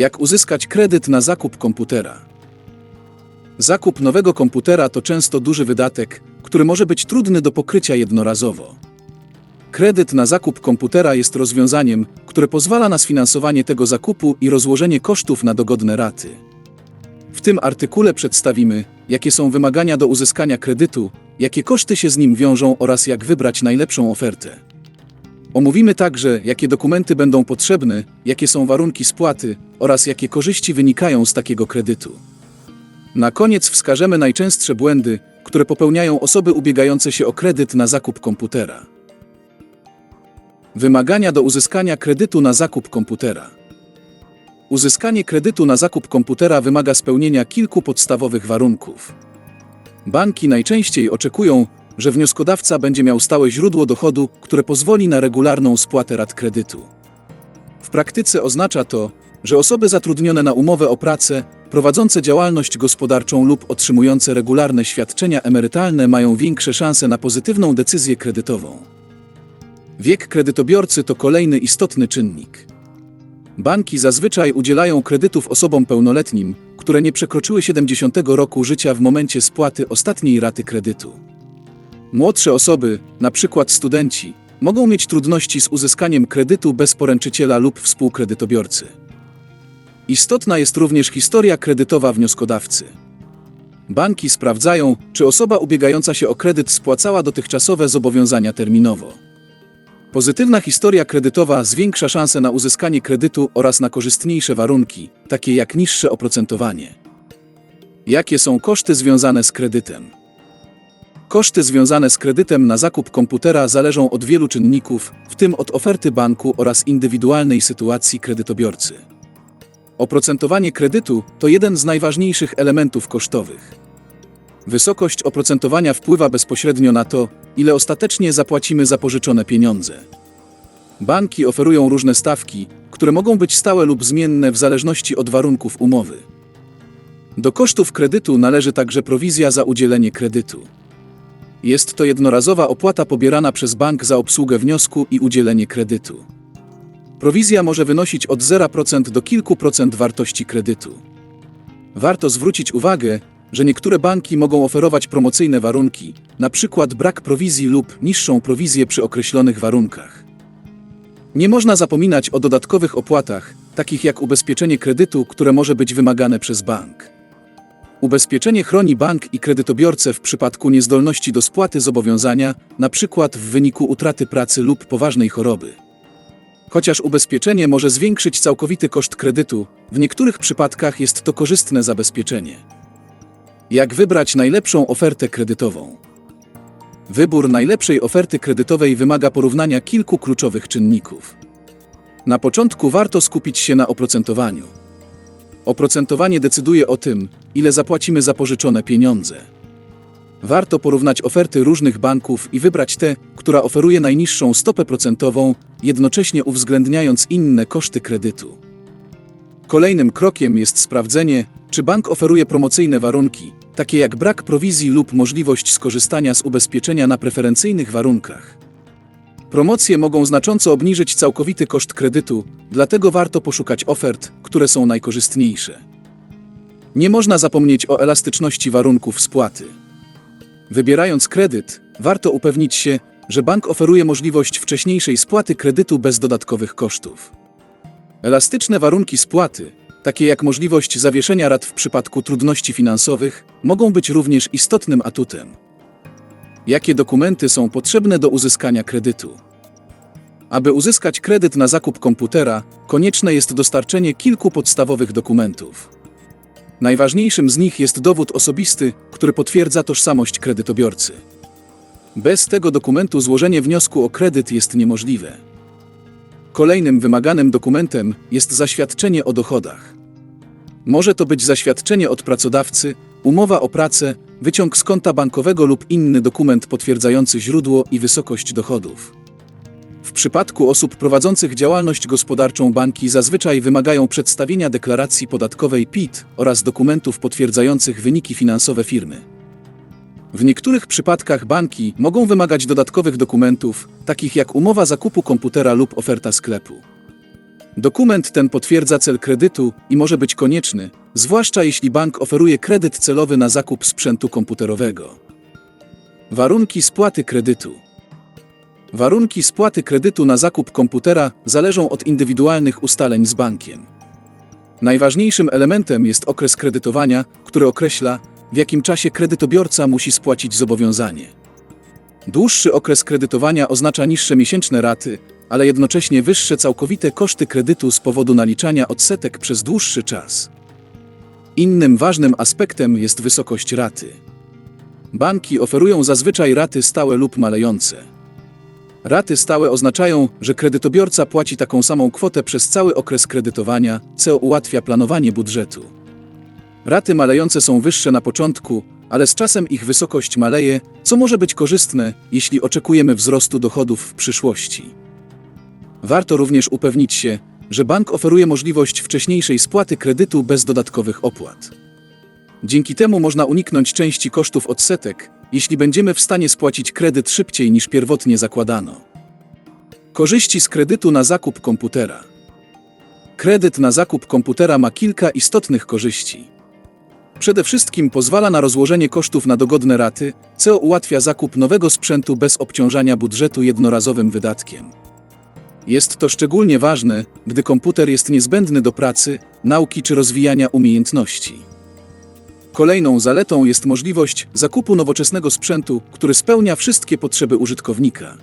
Jak uzyskać kredyt na zakup komputera? Zakup nowego komputera to często duży wydatek, który może być trudny do pokrycia jednorazowo. Kredyt na zakup komputera jest rozwiązaniem, które pozwala na sfinansowanie tego zakupu i rozłożenie kosztów na dogodne raty. W tym artykule przedstawimy, jakie są wymagania do uzyskania kredytu, jakie koszty się z nim wiążą oraz jak wybrać najlepszą ofertę. Omówimy także, jakie dokumenty będą potrzebne, jakie są warunki spłaty oraz jakie korzyści wynikają z takiego kredytu. Na koniec wskażemy najczęstsze błędy, które popełniają osoby ubiegające się o kredyt na zakup komputera. Wymagania do uzyskania kredytu na zakup komputera. Uzyskanie kredytu na zakup komputera wymaga spełnienia kilku podstawowych warunków. Banki najczęściej oczekują, że wnioskodawca będzie miał stałe źródło dochodu, które pozwoli na regularną spłatę rat kredytu. W praktyce oznacza to, że osoby zatrudnione na umowę o pracę, prowadzące działalność gospodarczą lub otrzymujące regularne świadczenia emerytalne mają większe szanse na pozytywną decyzję kredytową. Wiek kredytobiorcy to kolejny istotny czynnik. Banki zazwyczaj udzielają kredytów osobom pełnoletnim, które nie przekroczyły 70 roku życia w momencie spłaty ostatniej raty kredytu. Młodsze osoby, np. studenci, mogą mieć trudności z uzyskaniem kredytu bez poręczyciela lub współkredytobiorcy. Istotna jest również historia kredytowa wnioskodawcy. Banki sprawdzają, czy osoba ubiegająca się o kredyt spłacała dotychczasowe zobowiązania terminowo. Pozytywna historia kredytowa zwiększa szanse na uzyskanie kredytu oraz na korzystniejsze warunki, takie jak niższe oprocentowanie. Jakie są koszty związane z kredytem? Koszty związane z kredytem na zakup komputera zależą od wielu czynników, w tym od oferty banku oraz indywidualnej sytuacji kredytobiorcy. Oprocentowanie kredytu to jeden z najważniejszych elementów kosztowych. Wysokość oprocentowania wpływa bezpośrednio na to, ile ostatecznie zapłacimy za pożyczone pieniądze. Banki oferują różne stawki, które mogą być stałe lub zmienne w zależności od warunków umowy. Do kosztów kredytu należy także prowizja za udzielenie kredytu. Jest to jednorazowa opłata pobierana przez bank za obsługę wniosku i udzielenie kredytu. Prowizja może wynosić od 0% do kilku procent wartości kredytu. Warto zwrócić uwagę, że niektóre banki mogą oferować promocyjne warunki, np. brak prowizji lub niższą prowizję przy określonych warunkach. Nie można zapominać o dodatkowych opłatach, takich jak ubezpieczenie kredytu, które może być wymagane przez bank. Ubezpieczenie chroni bank i kredytobiorcę w przypadku niezdolności do spłaty zobowiązania, np. w wyniku utraty pracy lub poważnej choroby. Chociaż ubezpieczenie może zwiększyć całkowity koszt kredytu, w niektórych przypadkach jest to korzystne zabezpieczenie. Jak wybrać najlepszą ofertę kredytową? Wybór najlepszej oferty kredytowej wymaga porównania kilku kluczowych czynników. Na początku warto skupić się na oprocentowaniu. Oprocentowanie decyduje o tym, ile zapłacimy za pożyczone pieniądze. Warto porównać oferty różnych banków i wybrać tę, która oferuje najniższą stopę procentową, jednocześnie uwzględniając inne koszty kredytu. Kolejnym krokiem jest sprawdzenie, czy bank oferuje promocyjne warunki, takie jak brak prowizji lub możliwość skorzystania z ubezpieczenia na preferencyjnych warunkach. Promocje mogą znacząco obniżyć całkowity koszt kredytu, dlatego warto poszukać ofert, które są najkorzystniejsze. Nie można zapomnieć o elastyczności warunków spłaty. Wybierając kredyt, warto upewnić się, że bank oferuje możliwość wcześniejszej spłaty kredytu bez dodatkowych kosztów. Elastyczne warunki spłaty, takie jak możliwość zawieszenia rat w przypadku trudności finansowych, mogą być również istotnym atutem. Jakie dokumenty są potrzebne do uzyskania kredytu? Aby uzyskać kredyt na zakup komputera, konieczne jest dostarczenie kilku podstawowych dokumentów. Najważniejszym z nich jest dowód osobisty, który potwierdza tożsamość kredytobiorcy. Bez tego dokumentu złożenie wniosku o kredyt jest niemożliwe. Kolejnym wymaganym dokumentem jest zaświadczenie o dochodach. Może to być zaświadczenie od pracodawcy, umowa o pracę, wyciąg z konta bankowego lub inny dokument potwierdzający źródło i wysokość dochodów. W przypadku osób prowadzących działalność gospodarczą banki zazwyczaj wymagają przedstawienia deklaracji podatkowej PIT oraz dokumentów potwierdzających wyniki finansowe firmy. W niektórych przypadkach banki mogą wymagać dodatkowych dokumentów, takich jak umowa zakupu komputera lub oferta sklepu. Dokument ten potwierdza cel kredytu i może być konieczny, zwłaszcza jeśli bank oferuje kredyt celowy na zakup sprzętu komputerowego. Warunki spłaty kredytu. Warunki spłaty kredytu na zakup komputera zależą od indywidualnych ustaleń z bankiem. Najważniejszym elementem jest okres kredytowania, który określa, w jakim czasie kredytobiorca musi spłacić zobowiązanie. Dłuższy okres kredytowania oznacza niższe miesięczne raty, ale jednocześnie wyższe całkowite koszty kredytu z powodu naliczania odsetek przez dłuższy czas. Innym ważnym aspektem jest wysokość raty. Banki oferują zazwyczaj raty stałe lub malejące. Raty stałe oznaczają, że kredytobiorca płaci taką samą kwotę przez cały okres kredytowania, co ułatwia planowanie budżetu. Raty malejące są wyższe na początku, ale z czasem ich wysokość maleje, co może być korzystne, jeśli oczekujemy wzrostu dochodów w przyszłości. Warto również upewnić się, że bank oferuje możliwość wcześniejszej spłaty kredytu bez dodatkowych opłat. Dzięki temu można uniknąć części kosztów odsetek, jeśli będziemy w stanie spłacić kredyt szybciej niż pierwotnie zakładano. Korzyści z kredytu na zakup komputera. Kredyt na zakup komputera ma kilka istotnych korzyści. Przede wszystkim pozwala na rozłożenie kosztów na dogodne raty, co ułatwia zakup nowego sprzętu bez obciążania budżetu jednorazowym wydatkiem. Jest to szczególnie ważne, gdy komputer jest niezbędny do pracy, nauki czy rozwijania umiejętności. Kolejną zaletą jest możliwość zakupu nowoczesnego sprzętu, który spełnia wszystkie potrzeby użytkownika.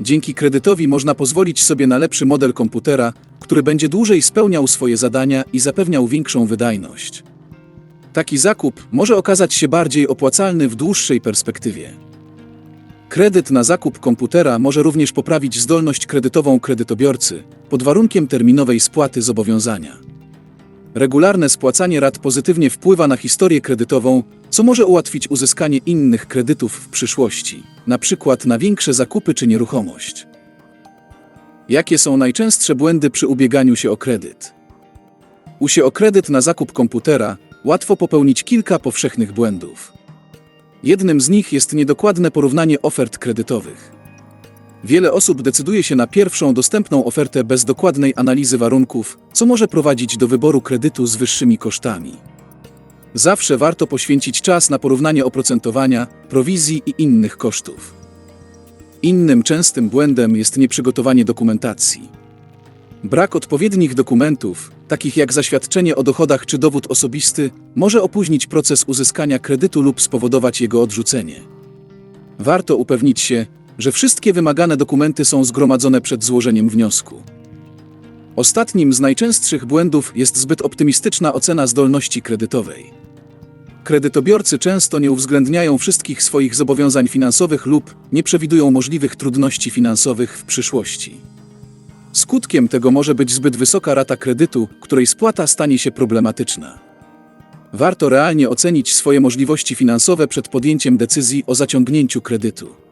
Dzięki kredytowi można pozwolić sobie na lepszy model komputera, który będzie dłużej spełniał swoje zadania i zapewniał większą wydajność. Taki zakup może okazać się bardziej opłacalny w dłuższej perspektywie. Kredyt na zakup komputera może również poprawić zdolność kredytową kredytobiorcy pod warunkiem terminowej spłaty zobowiązania. Regularne spłacanie rat pozytywnie wpływa na historię kredytową, co może ułatwić uzyskanie innych kredytów w przyszłości, na przykład na większe zakupy czy nieruchomość. Jakie są najczęstsze błędy przy ubieganiu się o kredyt? U się o kredyt na zakup komputera łatwo popełnić kilka powszechnych błędów. Jednym z nich jest niedokładne porównanie ofert kredytowych. Wiele osób decyduje się na pierwszą dostępną ofertę bez dokładnej analizy warunków, co może prowadzić do wyboru kredytu z wyższymi kosztami. Zawsze warto poświęcić czas na porównanie oprocentowania, prowizji i innych kosztów. Innym częstym błędem jest nieprzygotowanie dokumentacji. Brak odpowiednich dokumentów, takich jak zaświadczenie o dochodach czy dowód osobisty, może opóźnić proces uzyskania kredytu lub spowodować jego odrzucenie. Warto upewnić się, że wszystkie wymagane dokumenty są zgromadzone przed złożeniem wniosku. Ostatnim z najczęstszych błędów jest zbyt optymistyczna ocena zdolności kredytowej. Kredytobiorcy często nie uwzględniają wszystkich swoich zobowiązań finansowych lub nie przewidują możliwych trudności finansowych w przyszłości. Skutkiem tego może być zbyt wysoka rata kredytu, której spłata stanie się problematyczna. Warto realnie ocenić swoje możliwości finansowe przed podjęciem decyzji o zaciągnięciu kredytu.